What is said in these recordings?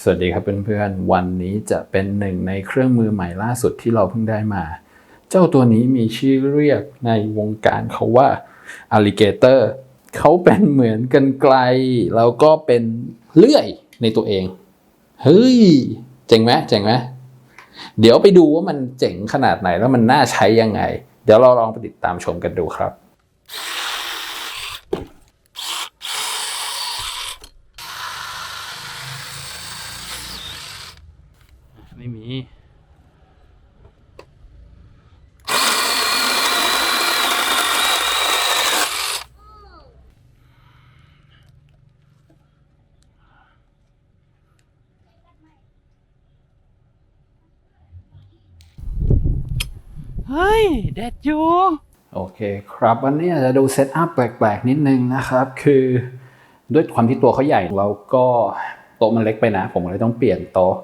สวัสดีครับเพื่อนๆ วันนี้จะเป็นหนึ่งในเครื่องมือใหม่ล่าสุดที่เราเพิ่งได้มา เจ้าตัวนี้มีชื่อเรียกในวงการเขาว่า alligator เขาเป็นเหมือนกันไกล แล้วก็เป็นเลื่อยในตัวเอง เฮ้ย เจ๋งไหมเจ๋งไหมเดี๋ยวไปดูว่ามันเจ๋งขนาดไหนแล้วมันน่าใช้ยังไง เดี๋ยวเราลองไปติดตามชมกันดูครับ ยเด็ดอยู่โอเคครับวันนี้จะดูเซตอัพแปลกๆ นิดนึงนะครับ คือด้วยความที่ตัวเขาใหญ่แล้วก็โต๊ะมันเล็กไปนะ ผมเลยต้องเปลี่ยนโต๊ะ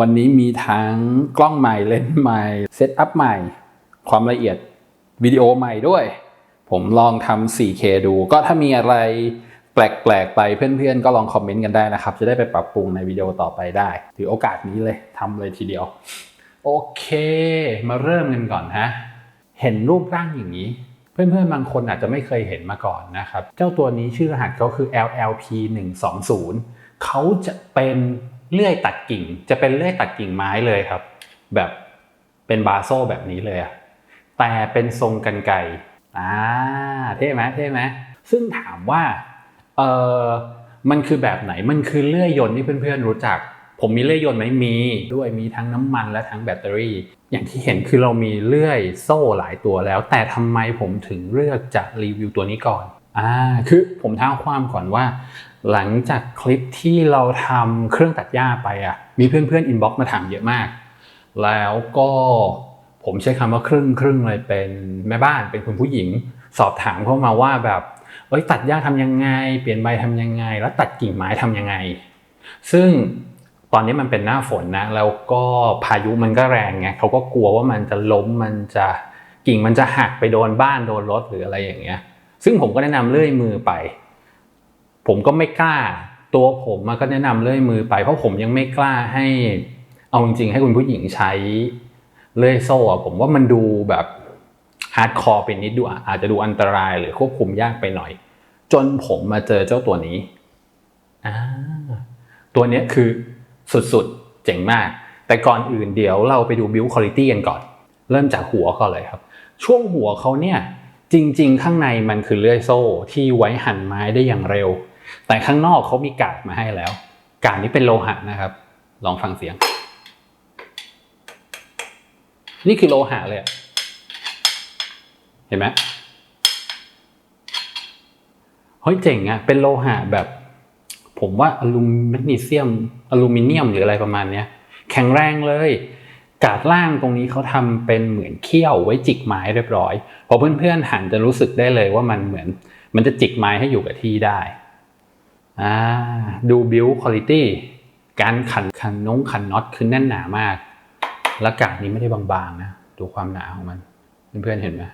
วันนี้มีทั้งกล้องใหม่เลนส์ใหม่เซตอัพใหม่ ความละเอียดวิดีโอใหม่ด้วย ผมลองทำ 4K ดูก็ถ้ามีอะไรแปลกๆ ไปเพื่อนๆ ก็ลองคอมเมนต์กันได้นะครับ จะได้ไปปรับปรุงในวิดีโอต่อไปได้ ถือโอกาสนี้เลยทำเลยทีเดียว โอเค มาเริ่มกันก่อนฮะ เห็นรูปร่างอย่างนี้ เพื่อนๆ บางคนอาจจะไม่เคยเห็นมาก่อนนะครับ เจ้าตัวนี้ชื่อรหัสเขาคือ LLP 1 2 0เขาจะเป็นเลื่อยตัดกิ่ง จะเป็นเลื่อยตัดกิ่งไม้เลยครับ แบบเป็นบาโซ่แบบนี้เลยอะแต่เป็นทรงกันไกรอ่าเท่ไหมเท่ไหมซึ่งถามว่าเออมันคือแบบไหนมันคือเลื่อยยนต์ที่เพื่อนๆรู้จัก ผมมีเลื่อยยนต์ไหมมีด้วยมีทั้งน้ำมันและทั้งแบตเตอรี่ อย่างที่เห็นคือเรามีเลื่อยโซ่หลายตัวแล้ว แต่ทำไมผมถึงเลือกจะรีวิวตัวนี้ก่อนอ่าคือผมท้าความก่อนว่า หลังจากคลิปที่เราทำเครื่องตัดหญ้าไปอะมีเพื่อนๆอินบ็อกซ์มาถามเยอะมาก แล้วก็ผมใช้คำว่าครึ่งครึ่งเลยเป็นแม่บ้านเป็นคุณผู้หญิง สอบถามเข้ามาว่าแบบเอ้ยตัดหญ้าทำยังไง เปลี่ยนใบทำยังไง แล้วตัดกิ่งไม้ทำยังไง ซึ่ง ตอนนี้มันเป็นหน้าฝนนะแล้วก็พายุมันก็แรงไงเขาก็กลัวว่ามันจะล้มมันจะกิ่งมันจะหักไปโดนบ้านโดนรถหรืออะไรอย่างเงี้ย ซึ่งผมก็แนะนำเลื่อยมือไป ผมก็ไม่กล้า ตัวผมมาก็แนะนำเลื่อยมือไป เพราะผมยังไม่กล้าให้ เอาจริงๆให้คุณผู้หญิงใช้เลื่อยโซ่ผมว่ามันดูแบบฮาร์ดคอร์ไปนิดดูอาจจะดูอันตรายหรือควบคุมยากไปหน่อย จนผมมาเจอเจ้าตัวนี้อตัวนี้คือ สุดๆ เจ๋งมาก แต่ก่อนอื่นเดี๋ยวเราไปดู build quality กันก่อน เริ่มจากหัวก่อนเลยครับ ช่วงหัวเขาเนี่ยจริง ๆ ข้างในมันคือเลื่อยโซ่ที่ไว้หั่นไม้ได้อย่างเร็ว แต่ข้างนอกเขามีกาดมาให้แล้ว กาดนี้เป็นโลหะนะครับ ลองฟังเสียง นี่คือโลหะเลยเห็นไหมเฮ้ยเจ๋งอะเป็นโลหะแบบ ผมว่าอลูมิเนียมอลูมิเนียมหรืออะไรประมาณเนี้ยแข็งแรงเลยกาดล่างตรงนี้เขาทำเป็นเหมือนเขี้ยวไว้จิกไม้เรียบร้อยพอเพื่อนๆหันจะรู้สึกได้เลยว่ามันเหมือน มันจะจิกไม้ให้อยู่กับที่ได้อ่าดู build quality การขันขันน้องขันน็อตคือแน่นหนามาก แล้วกาดนี้ไม่ได้บางๆนะดูความหนาของมัน เพื่อนๆเห็นไหม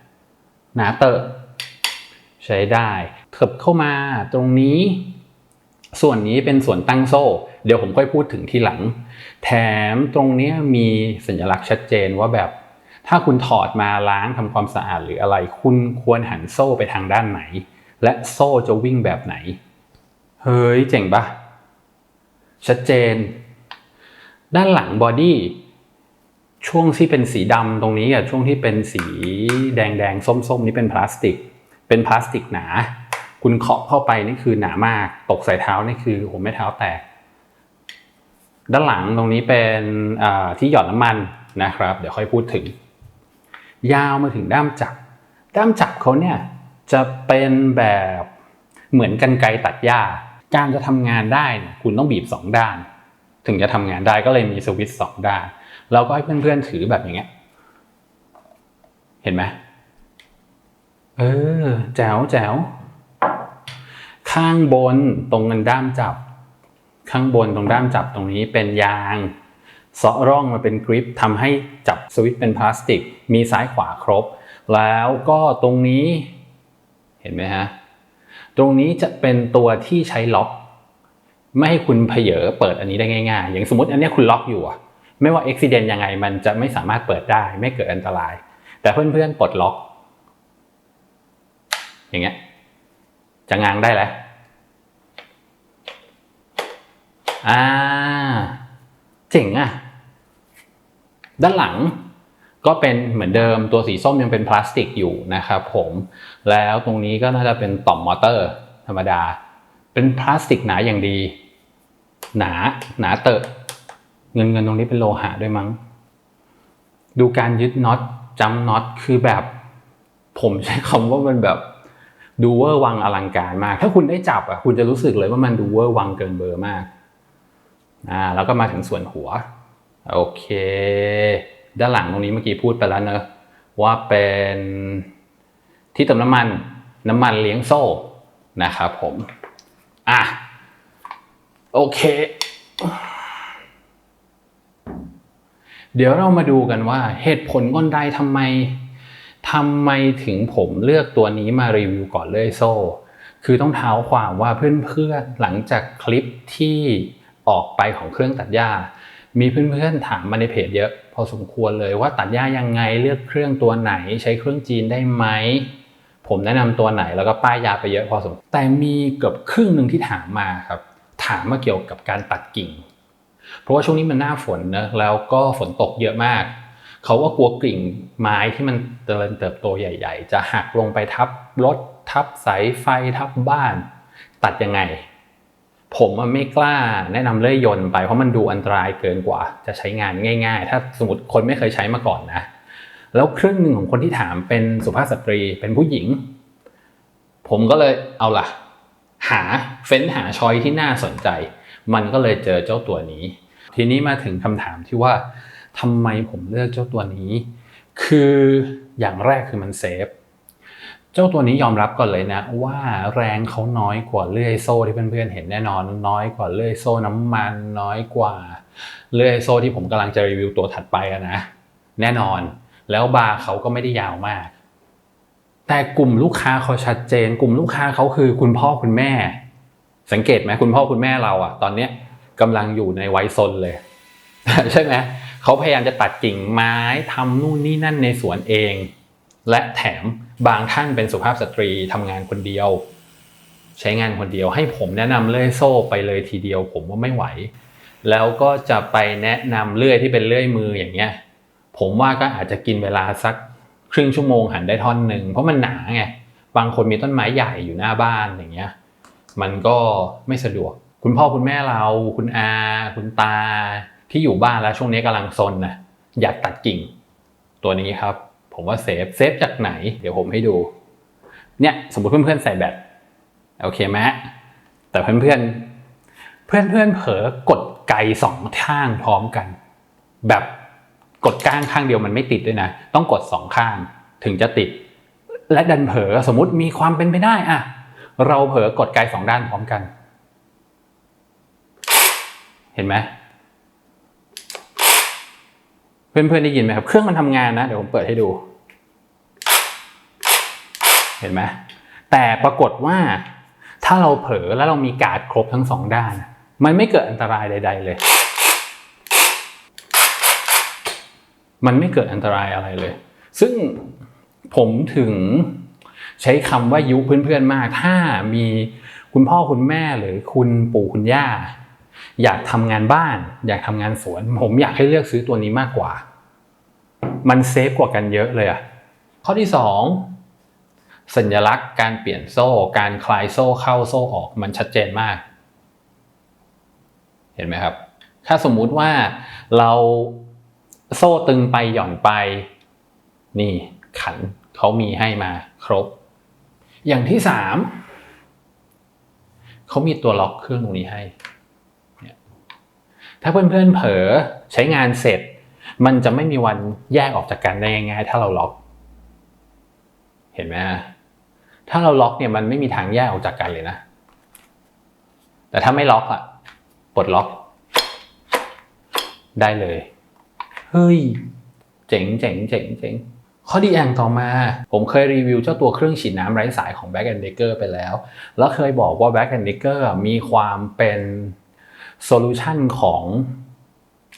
หนาเตอะใช้ได้เถิบเข้ามาตรงนี้ ส่วนนี้เป็นส่วนตั้งโซ่ เดี๋ยวผมค่อยพูดถึงทีหลัง แถมตรงนี้มีสัญลักษณ์ชัดเจนว่าแบบ ถ้าคุณถอดมาล้างทำความสะอาดหรืออะไร คุณควรหันโซ่ไปทางด้านไหน และโซ่จะวิ่งแบบไหน เฮ้ย เจ๋งปะชัดเจน ด้านหลังบอดี้ช่วงที่เป็นสีดำตรงนี้กับช่วงที่เป็นสีแดงแดงส้มส้มๆ นี่เป็นพลาสติก เป็นพลาสติกหนา คุณเคาะเข้าไปนี่คือหนามาก ตกใส่เท้านี่คือผมไม่เท้าแตก ด้านหลังตรงนี้เป็นที่หยอดน้ำมันนะครับ เดี๋ยวค่อยพูดถึง ยาวมาถึงด้ามจับ ด้ามจับเขาเนี่ยจะเป็นแบบเหมือนกันไกรตัดหญ้า การจะทำงานได้เนี่ยคุณต้องบีบสองด้าน ถึงจะทำงานได้ก็เลยมีสวิตช์สองด้าน เราก็ให้เพื่อนๆถือแบบอย่างเงี้ย เห็นไหมเออแจ๋วแจ๋ว ข้างบนตรงกันด้ามจับ ข้างบนตรงด้ามจับตรงนี้เป็นยางเซาะร่องมาเป็นกริปทำให้จับสวิตช์เป็นพลาสติก มีซ้ายขวาครบ แล้วก็ตรงนี้เห็นไหมฮะตรงนี้จะเป็นตัวที่ใช้ล็อกไม่ให้คุณเผยเปิดอันนี้ได้ง่ายๆ อย่างสมมติอันนี้คุณล็อกอยู่อะไม่ว่าอุบิเหตุยังไงมันจะไม่สามารถเปิดได้ ไม่เกิดอันตราย แต่เพื่อนๆปลดล็อก อย่างเงี้ย จะง้างได้แล้วอ่า เจ๋งอะด้านหลังก็เป็นเหมือนเดิมตัวสีส้มยังเป็นพลาสติกอยู่นะครับผม แล้วตรงนี้ก็น่าจะเป็นต่อมมอเตอร์ ธรรมดา เป็นพลาสติกหนาอย่างดี หนาหนาเตอะ เงินเงินตรงนี้เป็นโลหะด้วยมั้ง ดูการยึดน็อตจำน็อตคือแบบ ผมใช้คำว่ามันแบบ ดูเวอร์วังอลังการมาก ถ้าคุณได้จับอะคุณจะรู้สึกเลยว่ามันดูเวอร์วังเกินเบอร์มากอ่าแล้วก็มาถึงส่วนหัว โอเค ด้านหลังตรงนี้เมื่อกี้พูดไปแล้วเนอะว่าเป็นที่เติมน้ำมันน้ำมันเลี้ยงโซ่นะครับผมอะโอเค เดี๋ยวเรามาดูกันว่าเหตุผลก้นใดทำไม ทำไมถึงผมเลือกตัวนี้มารีวิวก่อนเลยโซ่ คือต้องเท้าความว่าเพื่อนๆหลังจากคลิปที่ออกไปของเครื่องตัดหญ้า มีเพื่อนๆถามมาในเพจเยอะพอสมควรเลยว่าตัดหญ้ายังไงเลือกเครื่องตัวไหน ใช้เครื่องจีนได้ไหมผมแนะนำตัวไหนแล้วก็ป้ายยาไปเยอะพอสมควรแต่มีเกือบครึ่งหนึ่งที่ถามมาครับ ถามมาเกี่ยวกับการตัดกิ่ง เพราะว่าช่วงนี้มันหน้าฝนนะแล้วก็ฝนตกเยอะมาก เขาว่ากลัวกิ่งไม้ที่มันเจริญเติบโตใหญ่ ๆ จะหักลงไปทับรถทับสายไฟทับบ้าน ตัดยังไง ผมไม่กล้าแนะนำเลื่อยยนต์ไปเพราะมันดูอันตรายเกินกว่า จะใช้งานง่าย ๆ ถ้าสมมติคนไม่เคยใช้มาก่อนนะ แล้วครึ่งหนึ่งของคนที่ถามเป็นสุภาพสตรีเป็นผู้หญิง ผมก็เลยเอาล่ะ หาเฟ้นหาชอยที่น่าสนใจ มันก็เลยเจอเจ้าตัวนี้ ทีนี้มาถึงคำถามที่ว่า ทำไมผมเลือกเจ้าตัวนี้ คืออย่างแรกคือมันเซฟ เจ้าตัวนี้ยอมรับก่อนเลยนะว่าแรงเขาน้อยกว่าเลื่อยโซ่ที่เพื่อนๆเห็นแน่นอน น้อยกว่าเลื่อยโซ่น้ำมัน น้อยกว่าเลื่อยโซ่ที่ผมกำลังจะรีวิวตัวถัดไปนะ แน่นอน แล้วบาร์เขาก็ไม่ได้ยาวมาก แต่กลุ่มลูกค้าเขาชัดเจน กลุ่มลูกค้าเขาคือคุณพ่อคุณแม่ สังเกตไหมคุณพ่อคุณแม่เราอะตอนเนี้ยกำลังอยู่ในไวัยซนเลย ใช่ไหม เขาพยายามจะตัดกิ่งไม้ทำนู่นนี่นั่นในสวนเอง และแถมบางท่านเป็นสุภาพสตรีทำงานคนเดียว ใช้งานคนเดียวให้ผมแนะนำเลื่อยโซ่ไปเลยทีเดียว ผมว่าไม่ไหว แล้วก็จะไปแนะนำเลื่อยที่เป็นเลื่อยมืออย่างเงี้ย ผมว่าก็อาจจะกินเวลาสักครึ่งชั่วโมงหันได้ท่อนหนึ่งเพราะมันหนาไงบางคนมีต้นไม้ใหญ่อยู่หน้าบ้านอย่างเงี้ย มันก็ไม่สะดวก คุณพ่อคุณแม่เรา คุณอา คุณตา ที่อยู่บ้านแล้วช่วงนี้กำลังซนนะอยากตัดกิ่ง ตัวนี้ครับ ผมว่าเซฟเซฟจากไหน เดี๋ยวผมให้ดู เนี่ยสมมติเพื่อนๆใส่แบตโอเคไหมแต่เพื่อนๆเพื่อนๆเผลอกดไกสองข้างพร้อมกัน แบบกดก้างข้างเดียวมันไม่ติดด้วยนะ ต้องกดสองข้างถึงจะติด และดันเผลอสมมติมีความเป็นไปได้อะเราเผลอกดไกสองด้านพร้อมกัน เห็นไหม เพื่อนๆได้ยินไหมครับ เครื่องมันทำงานนะ เดี๋ยวผมเปิดให้ดู เห็นไหมแต่ปรากฏว่าถ้าเราเผลอแล้วเรามีการ์ดครบทั้งสองด้าน มันไม่เกิดอันตรายใด ๆ เลย มันไม่เกิดอันตรายอะไรเลย ซึ่งผมถึงใช้คำว่ายุเพื่อนๆมาก ถ้ามีคุณพ่อคุณแม่หรือคุณปู่คุณย่า อยากทำงานบ้าน อยากทำงานสวน ผมอยากให้เลือกซื้อตัวนี้มากกว่า มันเซฟกว่ากันเยอะเลยอะข้อที่สองสัญลักษณ์การเปลี่ยนโซ่ การคลายโซ่เข้าโซ่ออกมันชัดเจนมาก เห็นไหมครับ ถ้าสมมุติว่าเราโซ่ตึงไปหย่อนไป นี่ขันเขามีให้มาครบ อย่างที่สามเขามีตัวล็อกเครื่องตรงนี้ให้ ถ้าเพื่อนๆเผลอใช้งานเสร็จ มันจะไม่มีวันแยกออกจากกันได้ง่ายๆถ้าเราล็อก เห็นไหมฮะถ้าเราล็อกเนี่ยมันไม่มีทางแยกออกจากกันเลยนะ แต่ถ้าไม่ล็อกอะปลดล็อก ได้เลย เฮ้ย เจ๋งเจ๋งเจ๋งเจ๋งข้อดีอย่างต่อมา ผมเคยรีวิวเจ้าตัวเครื่องฉีดน้ำไร้สายของ Back Decker ไปแล้ว แล้วเคยบอกว่า Back Decker มีความเป็น โซลูชันของ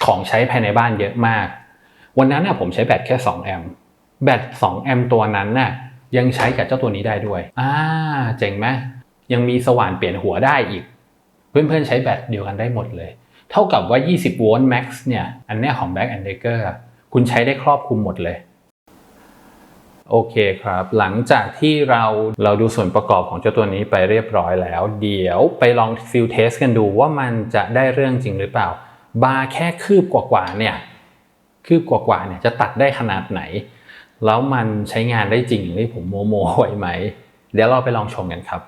ของใช้ภายในบ้านเยอะมาก วันนั้นน่ะผมใช้แบตแค่ 2 แอมป์แบต2แอมป์ตัวนั้นน่ะยังใช้กับเจ้าตัวนี้ได้ด้วย อ่า เจ๋งไหมยังมีสว่านเปลี่ยนหัวได้อีก เพื่อนๆใช้แบตเดียวกันได้หมดเลย เท่ากับว่า 20 โวลต์แม็กซ์เนี่ย อันเนี้ยของ Back Decker คุณใช้ได้ครอบคลุมหมดเลย โอเคครับ หลังจากที่เราเราดูส่วนประกอบของเจ้าตัวนี้ไปเรียบร้อยแล้ว เดี๋ยวไปลองฟิลเทสกันดูว่ามันจะได้เรื่องจริงหรือเปล่า บาร์แค่คืบกว่าๆเนี่ย คืบกว่าๆเนี่ยจะตัดได้ขนาดไหน แล้วมันใช้งานได้จริงอย่างที่ผมโมโมไว้ไหม เดี๋ยวเราไปลองชมกันครับ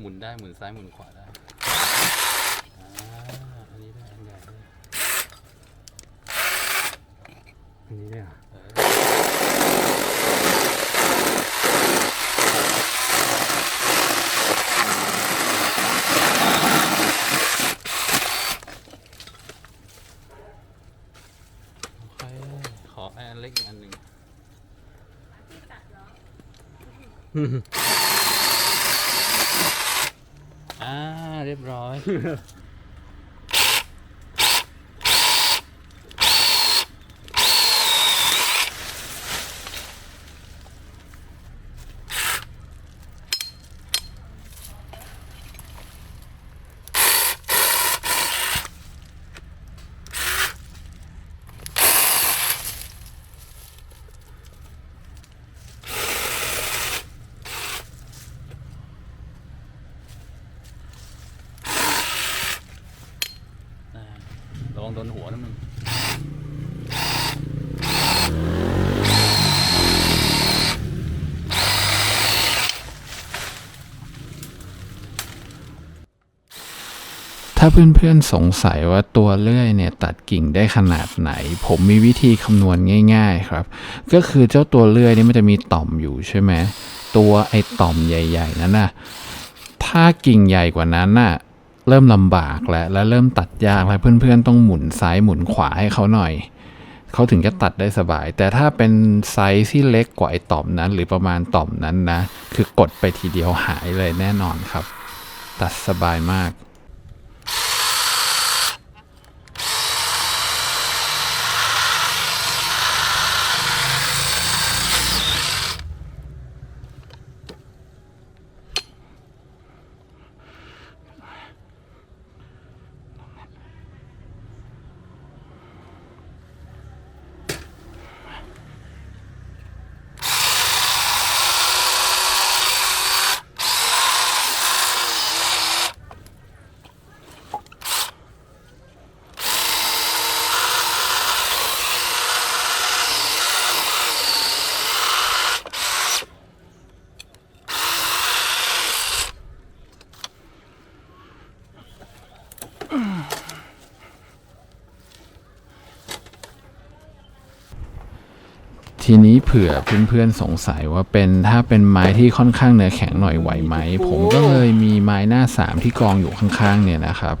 หมุนได้หมุนซ้ายหมุนขวาได้ อันนี้ได้อันใหญ่ด้วย อันนี้เนี่ยโอเคขออันเล็กอีกอันหนึ่งอ่า เรียบร้อย ระวังโดนหัวนะมึงถ้าเพื่อนๆสงสัยว่าตัวเลื่อยเนี่ยตัดกิ่งได้ขนาดไหน ผมมีวิธีคำนวณง่าย ๆครับ ก็คือเจ้าตัวเลื่อยนี่มันจะมีต่อมอยู่ใช่ไหมตัวไอ้ต่อมใหญ่ ๆ นั้นน่ะถ้ากิ่งใหญ่กว่านั้นน่ะ เริ่มลำบากแล้วและเริ่มตัดยากแล้วเพื่อนๆต้องหมุนซ้ายหมุนขวาให้เขาหน่อย เขาถึงจะตัดได้สบาย แต่ถ้าเป็นไซส์ที่เล็กกว่าไอ้ต่อมนั้น หรือประมาณต่อมนั้นนะ คือกดไปทีเดียวหายเลยแน่นอนครับ ตัดสบายมาก ทีนี้เผื่อเพื่อนๆสงสัยว่าเป็นถ้าเป็นไม้ที่ค่อนข้างเนื้อแข็งหน่อยไหวไหม ผมก็เลยมีไม้หน้าสามที่กองอยู่ข้างๆเนี่ยนะครับ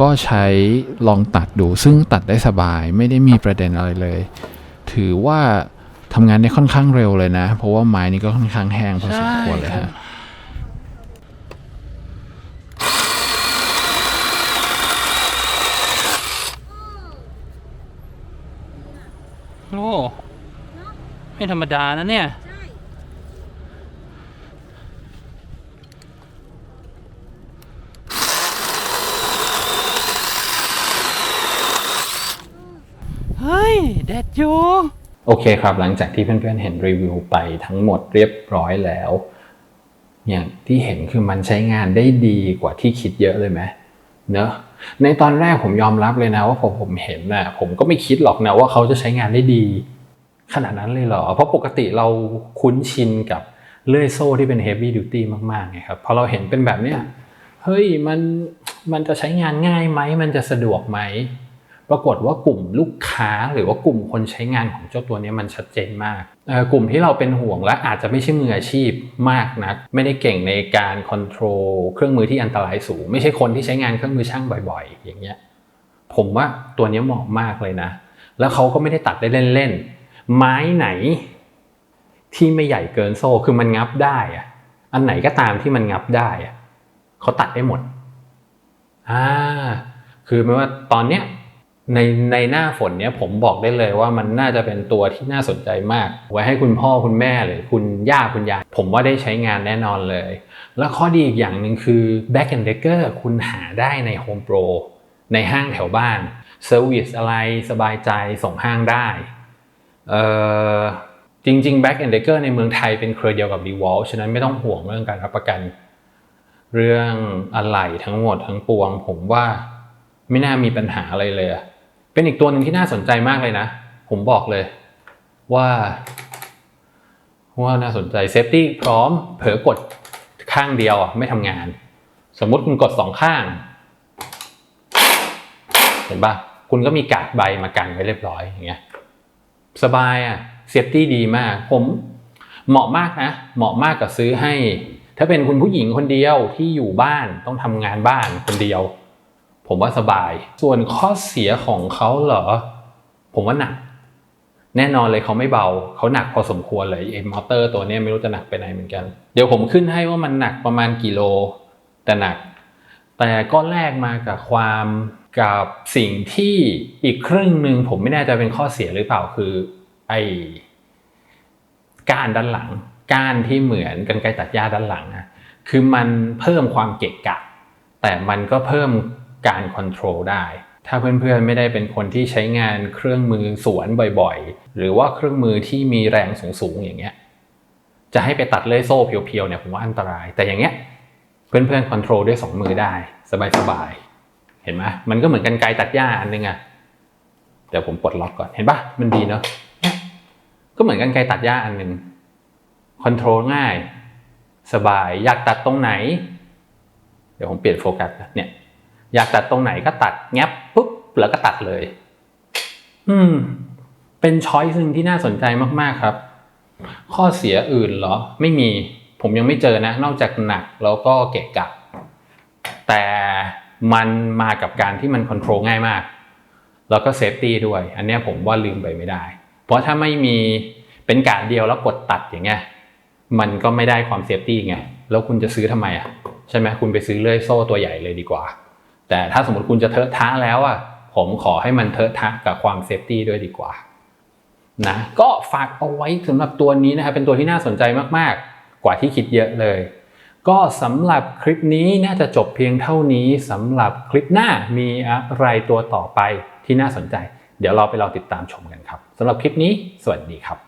ก็ใช้ลองตัดดูซึ่งตัดได้สบายไม่ได้มีประเด็นอะไรเลย ถือว่าทำงานได้ค่อนข้างเร็วเลยนะ เพราะว่าไม้นี้ก็ค่อนข้างแห้งพอสมควรเลยฮะ โอ้ ไม่ธรรมดานะเนี่ยเฮ้ยเด็ดอยู่โอเคครับ หลังจากที่เพื่อนๆเห็นรีวิวไปทั้งหมดเรียบร้อยแล้ว อย่างที่เห็นคือมันใช้งานได้ดีกว่าที่คิดเยอะเลยไหมเนอะในตอนแรกผมยอมรับเลยนะว่าพอผมเห็นนะผมก็ไม่คิดหรอกนะว่าเขาจะใช้งานได้ดี ขนาดนั้นเลยเหรอ เพราะปกติเราคุ้นชินกับเลื่อยโซ่ที่เป็น heavy duty มากๆไงครับพอเราเห็นเป็นแบบเนี้ยเฮ้ยมันมันจะใช้งานง่ายไหม มันจะสะดวกไหม ปรากฏว่ากลุ่มลูกค้าหรือว่ากลุ่มคนใช้งานของเจ้าตัวนี้มันชัดเจนมาก กลุ่มที่เราเป็นห่วงและอาจจะไม่ใช่มืออาชีพมากนัก ไม่ได้เก่งในการคอนโทรลเครื่องมือที่อันตรายสูง ไม่ใช่คนที่ใช้งานเครื่องมือช่างบ่อย ๆ อย่างเงี้ย ผมว่าตัวนี้เหมาะมากเลยนะ แล้วเขาก็ไม่ได้ตัดได้เล่นๆ ไม้ไหน ที่ไม่ใหญ่เกินโซ่คือมันงับได้อะอันไหนก็ตามที่มันงับได้อะเขาตัดได้หมดอ่าคือไม่ว่าตอนเนี้ยในในหน้าฝนเนี้ยผมบอกได้เลยว่ามันน่าจะเป็นตัวที่น่าสนใจมาก ไว้ให้คุณพ่อคุณแม่หรือคุณย่าคุณยายผมว่าได้ใช้งานแน่นอนเลย แล้วข้อดีอีกอย่างหนึ่งคือ Back and Decker คุณหาได้ใน Home Pro ในห้างแถวบ้านเซอร์วิสอะไรสบายใจส่งห้างได้ จริงๆ Back and Decker ในเมืองไทยเป็นเครือเดียวกับ r e v o l ฉะนั้นไม่ต้องห่วงเรื่องการรับประกัน เรื่องอะไหล่ทั้งหมดทั้งปวง ผมว่าไม่น่ามีปัญหาอะไรเลยอะเป็นอีกตัวหนึ่งที่น่าสนใจมากเลยนะ ผมบอกเลยว่าว่าน่าสนใจเซฟตี้พร้อมเผลอกดข้างเดียวอะไม่ทำงาน สมมุติคุณกดสองข้าง เห็นปะคุณก็มีกาดใบมากันไว้เรียบร้อยอย่างเงี้ย สบายอะเซฟตี้ดีมาก ผมเหมาะมากนะ เหมาะมากกับซื้อให้ ถ้าเป็นคุณผู้หญิงคนเดียวที่อยู่บ้านต้องทำงานบ้านคนเดียว ผมว่าสบาย ส่วนข้อเสียของเขาเหรอ ผมว่าหนัก แน่นอนเลยเขาไม่เบา เขาหนักพอสมควรเลยไอ้มอเตอร์ตัวนี้ไม่รู้จะหนักไปไหนเหมือนกัน เดี๋ยวผมขึ้นให้ว่ามันหนักประมาณกี่โล แต่หนัก แต่ก็แลกมากับความ กับสิ่งที่อีกครึ่งหนึ่งผมไม่แน่ใจเป็นข้อเสียหรือเปล่าคือไอ้ก้านด้านหลัง ก้านที่เหมือนกันไกรตัดหญ้าด้านหลังนะคือมันเพิ่มความเกะกะ แต่มันก็เพิ่มการคอนโทรลได้ ถ้าเพื่อนๆไม่ได้เป็นคนที่ใช้งานเครื่องมือสวนบ่อยๆ หรือว่าเครื่องมือที่มีแรงสูงๆอย่างเงี้ยจะให้ไปตัดเลื่อยโซ่เพียวๆเนี่ยผมว่าอันตราย แต่อย่างเงี้ยเพื่อนๆคอนโทรลด้วยสองมือได้ สบายๆ ห็นไหมมันก็เหมือนกันไกรตัดหญ้าอันนึงอะเดี๋ยวผมปลดล็อกก่อน เห็นปะมันดีเนาะ ก็เหมือนกันไกรตัดหญ้าอันนึงคอนโทรลง่าย สบาย อยากตัดตรงไหน เดี๋ยวผมเปลี่ยนโฟกัสเนี่ย อยากตัดตรงไหนก็ตัดแงบปุ๊บ แล้วก็ตัดเลย อืม เป็นช้อยส์หนึ่งที่น่าสนใจมากๆครับ ข้อเสียอื่นเหรอ ไม่มี ผมยังไม่เจอนะ นอกจากหนักแล้วก็เกะกะ แต่ มันมากับการที่มันคอนโทรลง่ายมาก แล้วก็เซฟตี้ด้วย อันนี้ผมว่าลืมไปไม่ได้ เพราะถ้าไม่มีเป็นการเดียวแล้วกดตัดอย่างเงี้ยมันก็ไม่ได้ความเซฟตี้ไง แล้วคุณจะซื้อทำไมอะใช่ไหมคุณไปซื้อเลื่อยโซ่ตัวใหญ่เลยดีกว่า แต่ถ้าสมมติคุณจะเทอะทะแล้วอะผมขอให้มันเทอะทะกับความเซฟตี้ด้วยดีกว่านะก็ฝากเอาไว้สำหรับตัวนี้นะครับเป็นตัวที่น่าสนใจมากๆ กว่าที่คิดเยอะเลย ก็สำหรับคลิปนี้น่าจะจบเพียงเท่านี้สำหรับคลิปหน้ามีอะไรตัวต่อไปที่น่าสนใจ เดี๋ยวเราไปรอติดตามชมกันครับสำหรับคลิปนี้ สวัสดีครับ